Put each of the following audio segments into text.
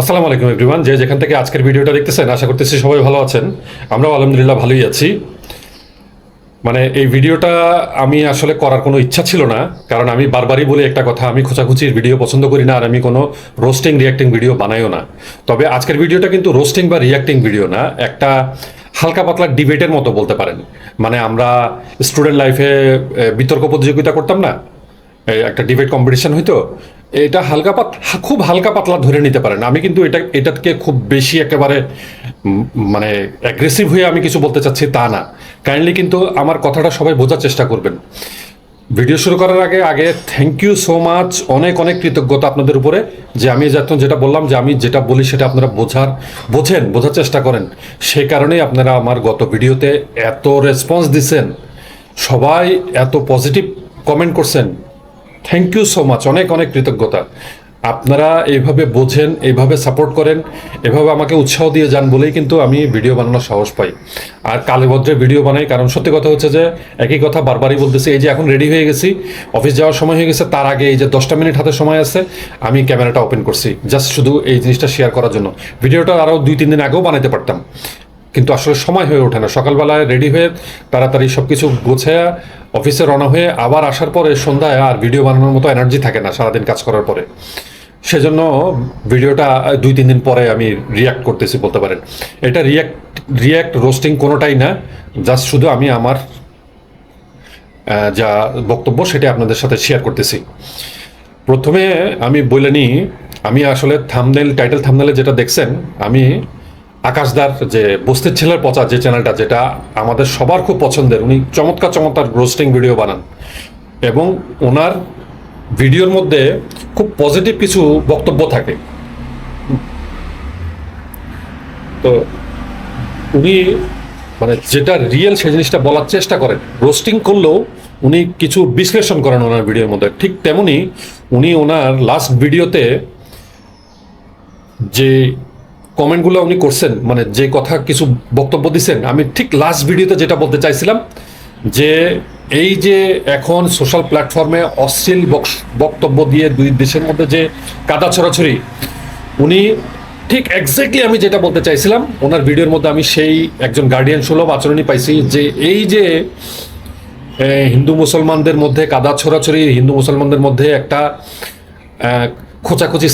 আসসালামু আলাইকুম এভরিওয়ান যে যেখান থেকে আজকের ভিডিওটা দেখতেছেন, আশা করতেছি সবাই ভালো আছেন। আমরাও আলহামদুলিল্লাহ ভালোই আছি। মানে এই ভিডিওটা আমি আসলে করার কোনো ইচ্ছা ছিল না, কারণ আমি বারবারই বলি একটা কথা, আমি খোঁচাখুচির ভিডিও পছন্দ করি না, আর আমি কোনো রোস্টিং রিয়াক্টিং ভিডিও বানাইও না। তবে আজকের ভিডিওটা কিন্তু রোস্টিং বা রিয়াক্টিং ভিডিও না, একটা হালকা পাতলা ডিবেটের মতো বলতে পারেন। মানে আমরা স্টুডেন্ট লাইফে বিতর্ক প্রতিযোগিতা করতাম না একটা ডিবেট কম্পিটিশন হইতো এটা হালকা পাত খুব হালকা পাতলা ধরে নিতে পারেন। আমি কিন্তু এটা এটাকে খুব বেশি একেবারে মানে অ্যাগ্রেসিভ হয়ে আমি কিছু বলতে চাচ্ছি তা না। কাইন্ডলি কিন্তু আমার কথাটা সবাই বোঝার চেষ্টা করবেন। ভিডিও শুরু করার আগে আগে থ্যাংক ইউ সো মাচ অনেক অনেক কৃতজ্ঞতা আপনাদের উপরে। যে আমি যখন যেটা বললাম, যে আমি যেটা বলি সেটা আপনারা বোঝার বোঝেন, বোঝার চেষ্টা করেন। সে কারণেই আপনারা আমার গত ভিডিওতে এত রেসপন্স দিছেন। সবাই এত পজিটিভ কমেন্ট করছেন। থ্যাংক ইউ সো মাচ অনেক অনেক কৃতজ্ঞতা। আপনারা এইভাবে বোঝেন, এইভাবে সাপোর্ট করেন, এভাবে আমাকে উৎসাহ দিয়ে যান বলেই কিন্তু আমি ভিডিও বানানোর সাহস পাই। আর কালীভদ্রে ভিডিও বানাই, কারণ সত্যি কথা হচ্ছে যে, একই কথা বারবারই বলতেছি, এই যে এখন রেডি হয়ে গেছি অফিস যাওয়ার সময় হয়ে গেছে, তার আগে এই যে দশটা মিনিট হাতে সময় আছে, আমি ক্যামেরাটা ওপেন করছি জাস্ট শুধু এই জিনিসটা শেয়ার করার জন্য। ভিডিওটা আরও দুই, তিন দিন আগেও বানাতে পারতাম। কিন্তু আসলে সময় হয়ে ওঠে না। সকালবেলায় রেডি হয়ে তাড়াতাড়ি সব কিছু গোছায়া অফিসে রওনা হয়ে আবার আসার পরে সন্ধ্যায় আর ভিডিও বানানোর মতো এনার্জি থাকে না সারাদিন কাজ করার পরে। সেজন্য ভিডিওটা দুই, তিন দিন পরে আমি রিয়াক্ট করতেছি বলতে পারেন। এটা রিয়াক্ট রিয়াক্ট রোস্টিং কোনোটাই না জাস্ট শুধু আমি আমার যা বক্তব্য সেটা আপনাদের সাথে শেয়ার করতেছি। প্রথমে আমি বলে নিই, আমি আসলে থামনেল টাইটেল থামনেলে যেটা দেখছেন, আমি আকাশদার যে বস্তির ছেলের পচা যে চ্যানেলটা যেটা আমাদের সবার খুব পছন্দের, উনি চমৎকার চমৎকার রোস্টিং ভিডিও বানান। এবং ওনার ভিডিওর মধ্যে খুব পজিটিভ কিছু বক্তব্য থাকে। তো উনি মানে যেটা রিয়েল সেই জিনিসটা বলার চেষ্টা করেন। রোস্টিং করলেও উনি কিছু বিশ্লেষণ করেন ওনার ভিডিওর মধ্যে। ঠিক তেমনি উনি ওনার লাস্ট ভিডিওতে যে কমেন্টগুলো উনি করছেন মানে যে কথা কিছু বক্তব্য দিচ্ছেন আমি ঠিক লাস্ট ভিডিওতে যেটা বলতে চাইছিলাম, যে এই যে এখন সোশ্যাল প্ল্যাটফর্মে অশ্লীল বক্তব্য দিয়ে দুই দেশের মধ্যে যে কাদা ছড়াছড়ি, উনি ঠিক এক্স্যাক্টলি আমি যেটা বলতে চাইছিলাম, ওনার ভিডিওর মধ্যে আমি সেই একজন গার্ডিয়ান সুলভ আচরণই পাইছি, যে এই যে হিন্দু মুসলমানদের মধ্যে কাদা ছড়াছড়ি, হিন্দু মুসলমানদের মধ্যে একটা খোঁচাখুচি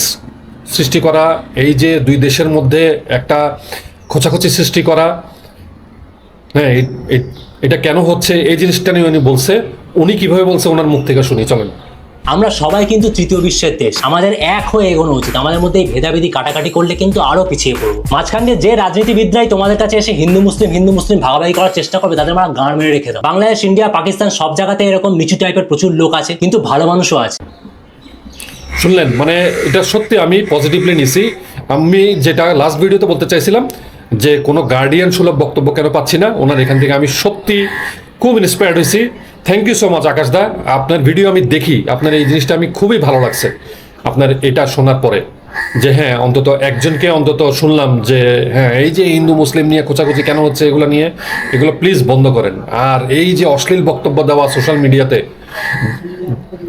সৃষ্টি করা, এই যে দুই দেশের মধ্যে একটা খোঁচাখুচি সৃষ্টি করা হ্যাঁ এটা কেন হচ্ছে, এই জিনিসটা নিয়ে উনি বলছে, উনি কীভাবে বলছে ওনার মুখ থেকে শুনি, চলেন। আমরা সবাই কিন্তু তৃতীয় বিশ্বের দেশ, আমাদের এক হয়ে এগোনো উচিত, আমাদের মধ্যে এই ভেদাভেদি কাটাকাটি করলে কিন্তু আরও পিছিয়ে পড়ব। মাঝখান দিয়ে যে রাজনীতিবিদরাই তোমাদের কাছে এসে হিন্দু, মুসলিম হিন্দু, মুসলিম ভাগাভাগি করার চেষ্টা করবে, তাদের আমরা গাঁড় মেরে রেখে দাও। বাংলাদেশ, ইন্ডিয়া, পাকিস্তান সব জায়গাতে এরকম নিচু টাইপের প্রচুর লোক আছে, কিন্তু ভালো মানুষও আছে। শুনলেন মানে এটা সত্যি আমি পজিটিভলি নিছি। আমি যেটা লাস্ট ভিডিওতে বলতে চাইছিলাম, যে কোনো গার্ডিয়ান সুলভ বক্তব্য কেন পাচ্ছি না, ওনার এখান থেকে আমি সত্যি খুব ইন্সপায়ার্ড হয়েছি। Thank you so much Akash da. আপনার ভিডিও আমি দেখি, আপনার এই জিনিসটা আমি খুবই ভালো লাগছে। আপনার এটা শোনার পরে, যে হ্যাঁ অন্তত একজনকে অন্তত শুনলাম যে হ্যাঁ এই যে হিন্দু, মুসলিম নিয়ে খোঁচাখুচি কেন হচ্ছে এগুলো নিয়ে, এগুলো প্লিজ বন্ধ করেন। আর এই যে অশ্লীল বক্তব্য দেওয়া সোশ্যাল মিডিয়াতে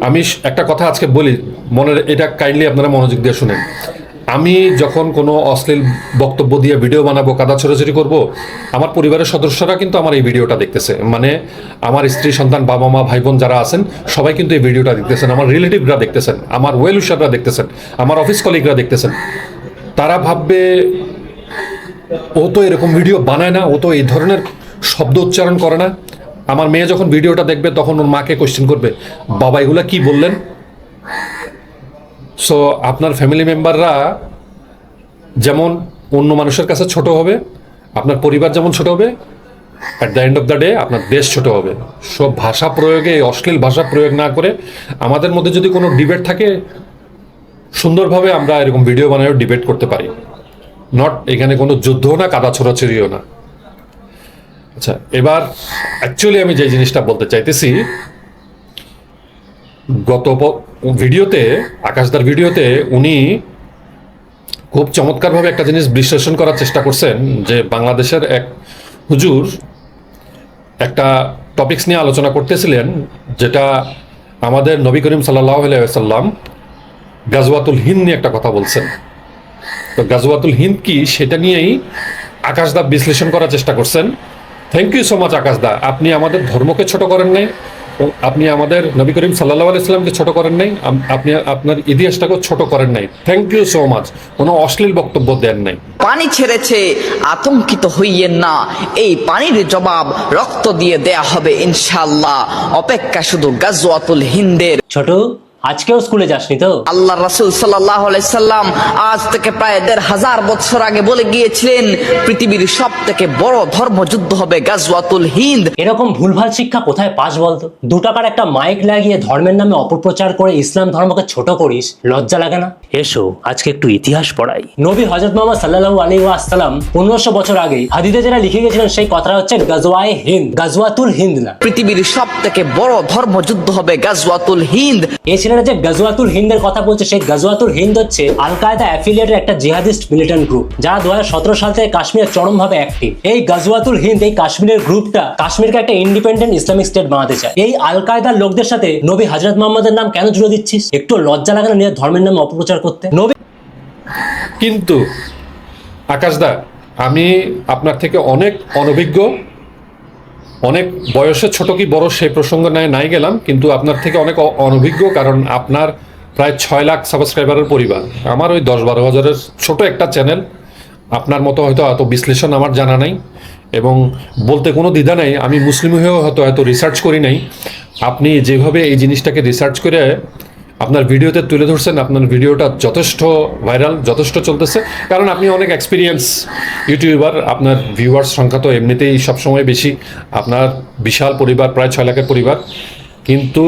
আমি একটা কথা আজকে বলি মনের এটা কাইন্ডলি আপনারা মনোযোগ দিয়ে শুনেন। আমি যখন কোনো অশ্লীল বক্তব্য দিয়ে ভিডিও বানাবো, কাদা ছড়াছড়ি করব, আমার পরিবারের সদস্যরা কিন্তু আমার এই ভিডিওটা দেখতেছে। মানে আমার স্ত্রী, সন্তান, বাবা, মা ভাই বোন যারা আছেন, সবাই কিন্তু এই ভিডিওটা দেখতেছেন, আমার রিলেটিভরা দেখতেছেন, আমার ওয়েল উইশাররা দেখতেছেন, আমার অফিস কলিগরা দেখতেছেন। তারা ভাববে, ও তো এরকম ভিডিও বানায় না, ও তো এই ধরনের শব্দ উচ্চারণ করে না। আমার মেয়ে যখন ভিডিওটা দেখবে, তখন ওর মাকে কোশ্চেন করবে, বাবা, এগুলো কি বললেন? সো আপনার ফ্যামিলি মেম্বাররা যেমন অন্য মানুষের কাছে ছোট হবে, আপনার পরিবার যেমন ছোট হবে at the end of the day আপনার দেশ ছোট হবে। সব ভাষা প্রয়োগে অশ্লীল ভাষা প্রয়োগ না করে আমাদের মধ্যে যদি কোনো ডিবেট থাকে, সুন্দরভাবে আমরা এরকম ভিডিও বানায়ও ডিবেট করতে পারি। নট এখানে কোনো যুদ্ধও না, কাদা ছোড়াছড়িও না। আচ্ছা এবার অ্যাকচুয়ালি আমি যে জিনিসটা বলতে চাইতেছি, গত ভিডিওতে, আকাশদার ভিডিওতে উনি খুব চমৎকারভাবে একটা জিনিস বিশ্লেষণ করার চেষ্টা করছেন যে বাংলাদেশের এক হুজুর একটা টপিকস নিয়ে আলোচনা করতেছিলেন, যেটা আমাদের নবী করিম সাল্লাহ সাল্লাম গাজওয়াতুল হিন্দ নিয়ে একটা কথা বলছেন। তো গাজওয়াতুল হিন্দ কি সেটা নিয়েই আকাশদা বিশ্লেষণ করার চেষ্টা করছেন। Thank you so much Akash da. আপনি আমাদের ধর্মকে ছোট করেন নাই আপনি আমাদের নবী করিম সাল্লাহ আলাইসলামকে ছোট করেন নাই আপনি আপনার ইতিহাসটাকেও ছোট করেন নাই। থ্যাংক ইউ সো মাচ কোনো অশ্লীল বক্তব্য দেন নাই। পানি ছেড়েছে আতঙ্কিত হইয়েন না। এই পানির জবাব রক্ত দিয়ে দেয়া হবে ইনশাল্লাহ অপেক্ষা শুধু গাজওয়াতুল হিন্দের। ছোট আজকেও স্কুলে যাসনি তো? আল্লাহ রাসুল সাল্লাম আজ থেকে প্রায় দেড় হাজার বছর আগে বলে গিয়েছিলেন পৃথিবীর সব থেকে বড় ধর্মযুদ্ধ হবে গাজওয়াতুল হিন্দ। এরকম ভুলভাল শিক্ষা কোথায় পাস বলতো? দু টাকার একটা মাইক লাগিয়ে ধর্মের নামে অপপ্রচার করে ইসলাম ধর্মকে ছোট করিস লজ্জা লাগে না? এসো আজকে একটু ইতিহাস পড়াই। নবী হজরত মোহাম্মদ সাল্লাল্লাহু আলাইহি ওয়াসাল্লাম পনেরোশো বছর আগে হাদিদে যারা লিখে গেছিলেন সেই কথাটা হচ্ছে গাজওয়ায়ে হিন্দ গাজওয়াতুল হিন্দ না। পৃথিবীর সব থেকে বড় ধর্মযুদ্ধ হবে গাজওয়াতুল হিন্দ। এই ছেলেরা যে গাজওয়াতুল হিন্দের কথা বলছে, সেই গাজওয়াতুল হিন্দ হচ্ছে আল কায়দা অ্যাফিলিয়েটের একটা জিহাদিস্ট মিলিটেন্ট গ্রুপ যারা দু হাজার সাল থেকে কাশ্মীরে চরমভাবে অ্যাক্টিভ এই গাজওয়াতুল হিন্দ, এই কাশ্মীরের গ্রুপটা কাশ্মীরকে একটা ইন্ডিপেন্ডেন্ট ইসলামিক স্টেট বানাতে চায়। এই আল কায়দার লোকদের সাথে নবী হজরত মোহাম্মদের নাম কেন জুড়ে দিচ্ছিস? একটু লজ্জা লাগে না নিজের ধর্মের নামে অপপ্রচার করতে? নবী কিন্তু, আকাশদা, আমি আপনার থেকে অনেক অনভিজ্ঞ। অনেক বয়সে ছোট কি বড় সেই প্রসঙ্গ নাই নাই গেলাম, কিন্তু আপনার থেকে অনেক অনভিজ্ঞ, কারণ আপনার প্রায় ছয় লাখ সাবস্ক্রাইবারের পরিবার। আমার ওই দশ বারো হাজারের ছোট একটা চ্যানেল, আপনার মতো হয়তো এত বিশ্লেষণ আমার জানা নাই, এবং বলতে কোনো দ্বিধা নেই, আমি মুসলিম হয়েও হয়তো এত রিসার্চ করি নাই। আপনি যেভাবে এই জিনিসটাকে রিসার্চ করে আপনার ভিডিওতে তুলে ধরছেন, আপনার ভিডিওটা যথেষ্ট ভাইরাল, যথেষ্ট চলতেছে। কারণ আপনি অনেক এক্সপিরিয়েন্স ইউটিউবার আপনার ভিউয়ার্স সংখ্যা তো এমনিতেই সবসময় বেশি, আপনার বিশাল পরিবার, প্রায় ছয় লাখের পরিবার। কিন্তু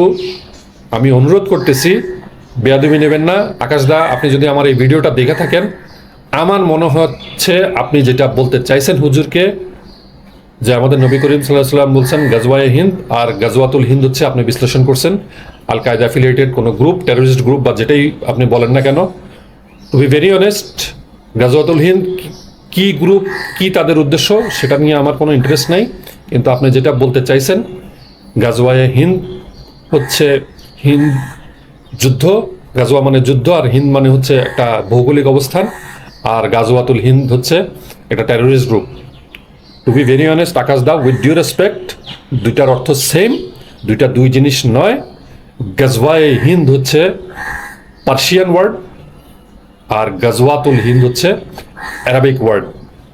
আমি অনুরোধ করতেছি, বেয়াদবি নেবেন না। আকাশদা আপনি যদি আমার এই ভিডিওটা দেখে থাকেন, আমার মনে হচ্ছে আপনি যেটা বলতে চাইছেন হুজুরকে যে আমাদের নবী করিম সাল্লাহ সাল্লাম বলছেন, গাজওয়ায়ে হিন্দ আর গাজওয়াতুল হিন্দ হচ্ছে আপনি বিশ্লেষণ করছেন। আল কায়দা অ্যাফিলিয়েটেড কোনো গ্রুপ টেরোরিস্ট গ্রুপ বা যেটাই আপনি বলেন না কেন। টু বি ভেরি অনেস্ট গাজওয়াতুল হিন্দ কি- গ্রুপ কি তাদের উদ্দেশ্য, সেটা নিয়ে আমার কোনো ইন্টারেস্ট নাই। কিন্তু আপনি যেটা বলতে চাইছেন, গাজওয়ায়ে হিন্দ হচ্ছে হিন্দ যুদ্ধ। গাজওয়া মানে যুদ্ধ আর হিন্দ মানে হচ্ছে একটা ভৌগোলিক অবস্থান। আর গাজওয়াতুল হিন্দ হচ্ছে একটা terrorist group to be very honest Akash da with due respect দুইটার অর্থ সেম দুইটা দুই জিনিস নয়। গাজওয়ায়ে হিন্দ হচ্ছে পার্সিয়ান ওয়ার্ড আর গাজওয়াতুল হিন্দ হচ্ছে অ্যারাবিক ওয়ার্ড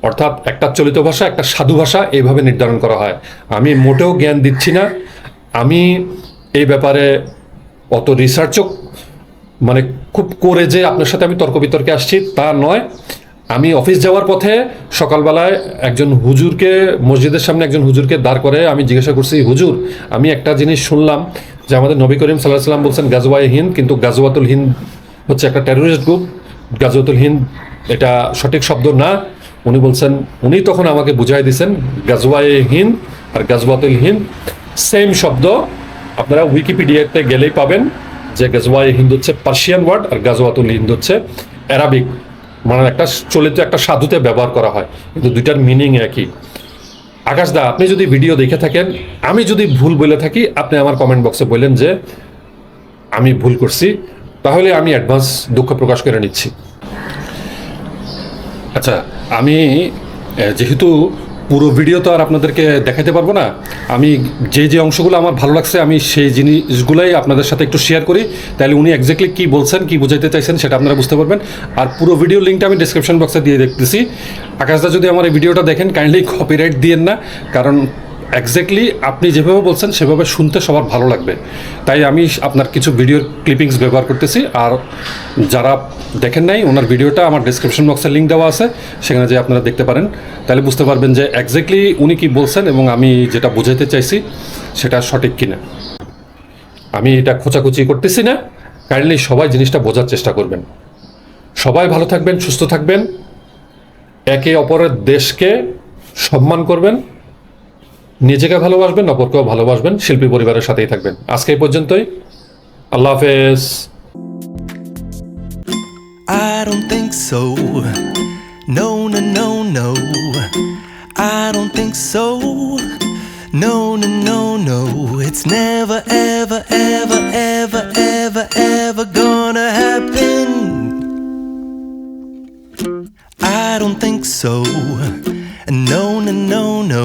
অর্থাৎ একটা চলিত ভাষা, একটা সাধু ভাষা এইভাবে নির্ধারণ করা হয়। আমি মোটেও জ্ঞান দিচ্ছি না। আমি এই ব্যাপারে অত রিসার্চও মানে খুব করে যে আপনার সাথে আমি তর্ক বিতর্কে আসছি তা নয়। আমি অফিস যাওয়ার পথে সকালবেলায় একজন হুজুরকে, মসজিদের সামনে একজন হুজুরকে দাঁড় করে আমি জিজ্ঞাসা করছি, হুজুর, আমি একটা জিনিস শুনলাম যে আমাদের নবী করিম সাল্লাহ সাল্লাম বলছেন গাজওয়াই হিন্দ, কিন্তু গাজওয়াতুল হিন্দ হচ্ছে একটা টেরোরিস্ট গ্রুপ গাজওয়াতুল হিন্দ এটা সঠিক শব্দ না। উনি বলছেন, উনি তখন আমাকে বুঝাই দিয়েছেন গাজওয়াই হিন্দ আর গাজওয়াতুল হিন্দ সেম শব্দ। আপনারা উইকিপিডিয়াতে গেলেই পাবেন যে গাজওয়াই হিন্দ হচ্ছে পার্সিয়ান ওয়ার্ড আর গাজওয়াতুল হিন্দ হচ্ছে অ্যারাবিক মানে একটা চলিত একটা সাধুতে ব্যবহার করা হয়, কিন্তু দুইটার মিনিং একই। আকাশ দা আপনি যদি ভিডিও দেখে থাকেন, আমি যদি ভুল বলে থাকি, আপনি আমার কমেন্ট বক্সে বললেন যে, আমি ভুল করছি, তাহলে আমি অ্যাডভান্স দুঃখ প্রকাশ করে নিচ্ছি। আচ্ছা আমি যেহেতু পুরো ভিডিও তো আর আপনাদেরকে দেখাতে পারব না। আমি যে যে অংশগুলো আমার ভালো লাগছে, আমি সেই জিনিসগুলোই আপনাদের সাথে একটু শেয়ার করি। তাহলে উনি এক্স্যাক্টলি কী বলছেন, কী বোঝাইতে চাইছেন সেটা আপনারা বুঝতে পারবেন। আর পুরো ভিডিও লিঙ্কটা আমি ডিসক্রিপশন বক্সে দিয়ে দেখতেছি। আকাশদা যদি আমার এই ভিডিওটা দেখেন কাইন্ডলি কপিরাইট দিয়েন না। কারণ এক্স্যাক্টলি আপনি যেভাবে বলছেন, সেভাবে শুনতে সবার ভালো লাগবে। তাই আমি আপনার কিছু ভিডিওর ক্লিপিংস ব্যবহার করতেছি, আর যারা দেখেন নাই, ওনার ভিডিওটা আমার ডিসক্রিপশন বক্সে লিঙ্ক দেওয়া আছে, সেখানে যে আপনারা দেখতে পারেন। তাহলে বুঝতে পারবেন যে এক্স্যাক্টলি উনি কি বলছেন এবং আমি যেটা বোঝাতে চাইছি, সেটা সঠিক কিনা। আমি এটা খোঁচাখুচি করতেছি না, কাইন্ডলি সবাই জিনিসটা বোঝার চেষ্টা করবেন। সবাই ভালো থাকবেন, সুস্থ থাকবেন, একে অপরের দেশকে সম্মান করবেন। নিজেকে ভালোবাসবেন অপরকেও ভালোবাসবেন শিল্পী পরিবারের সাথেই থাকবেন আজকে এই পর্যন্তই আল্লাহ হাফেজ I don't think so. No, no, no, no. I don't think so. No, no, no, no. It's never, ever, ever, ever, ever, ever gonna happen. I don't think so. No, no, no, no.